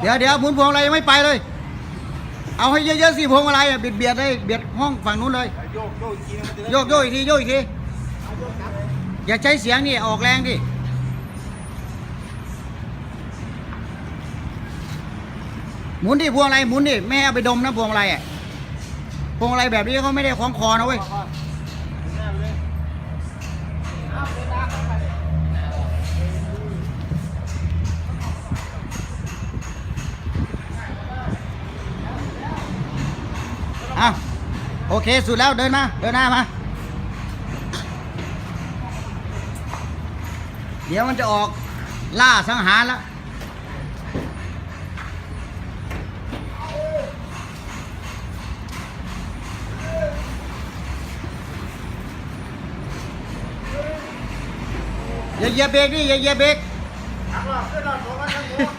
เดี๋ยวเดี๋ยวหมุนพวงอะไรยังไม่ไปเลย เอาให้เยอะๆสิพวงอะไรเบียดเบียดเลยเบียดห้องฝั่งนู้นเลย โยกโยกอีกทีนึงมันจะได้โยกโยกอีกทีโยกอีกทีอย่าใช้เสียงนี่ออกแรงดิหมุนดิพวงอะไรหมุนดิไม่ให้เอาไปดมนะพวงอะไรอะพวงอะไรแบบนี้เขาไม่ได้คล้องคอนะเว้ยอ่ะโอเคสุดแล้วเดินมา เดินหน้ามา เดี๋ยวมันจะออกล่าสังหารแล้วอย่าเหยียบเบรกดิอย่าเหยียบเบรกหักหลอกขึ้นหลอดของมันทั้งหมด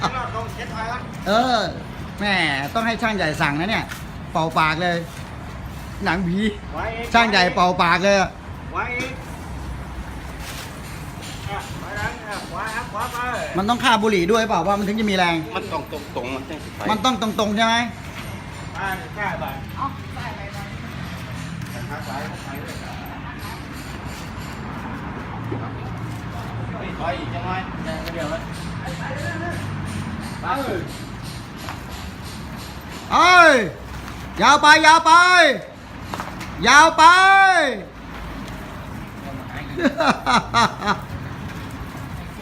ขึ้นหลอดของเช็ดไว้ก่อนเออ แม่ต้องให้ช่างใหญ่สั่งนะเนี่ย เป่าปากเลย หนังผีไว้เองช่างใหญ่เป่าปากเลยอะไว้เองอะไปนั้นอะขวาครับขวาไปมันต้องฆ่าบุหรี่ด้วยเปล่าว่ามันถึงจะมีแรง มันต้องตรงตรงๆมันต้องไปมันต้องตรงๆใช่ไหมไปใช่ไปเอาใช่ไปไปทางซ้ายเข้าไปเลยไปอีกยังไงยังเดียวไหมไปเอ้ย ยาวไปยาวไป ยาวไป